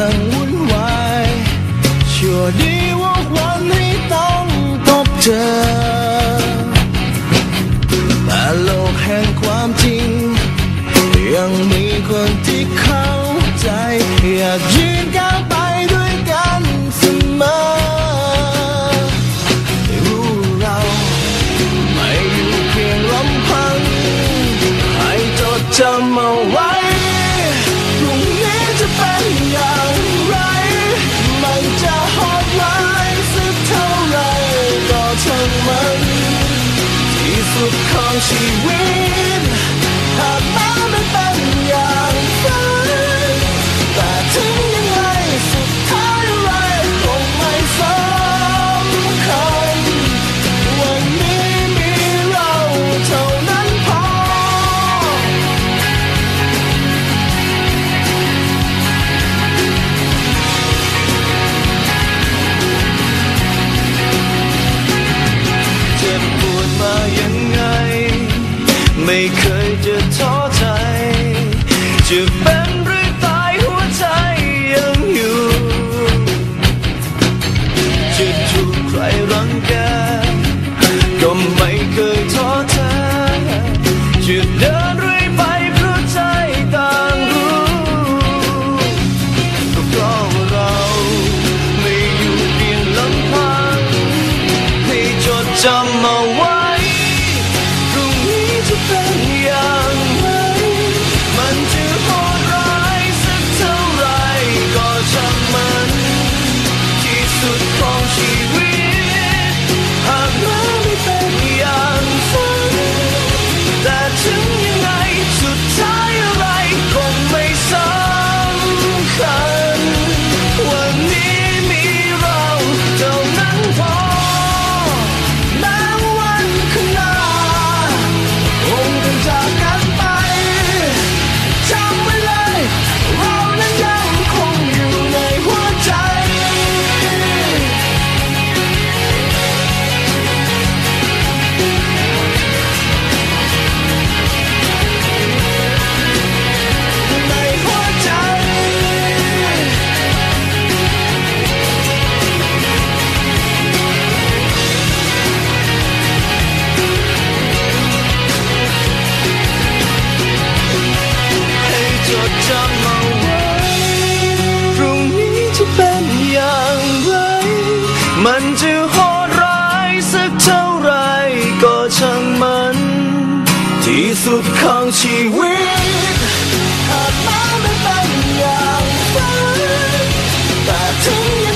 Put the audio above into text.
ช่างวุ่นวายชั่วดีว่กวันให้ต้องพบเจอแต่โลกแห่งความจริง ยังมีคนที่เข้าใจอยากยืนก้าวไปด้วยกันเสมอรู้เราไม่อยู่เพียงลำพัง ให้จดจำเอาไว้ พรุ่งนี้จะเป็นอย่าง of country wind. you know. สุดของชีวิตหากแม้มันเป็นอย่างฝันแต่ถึง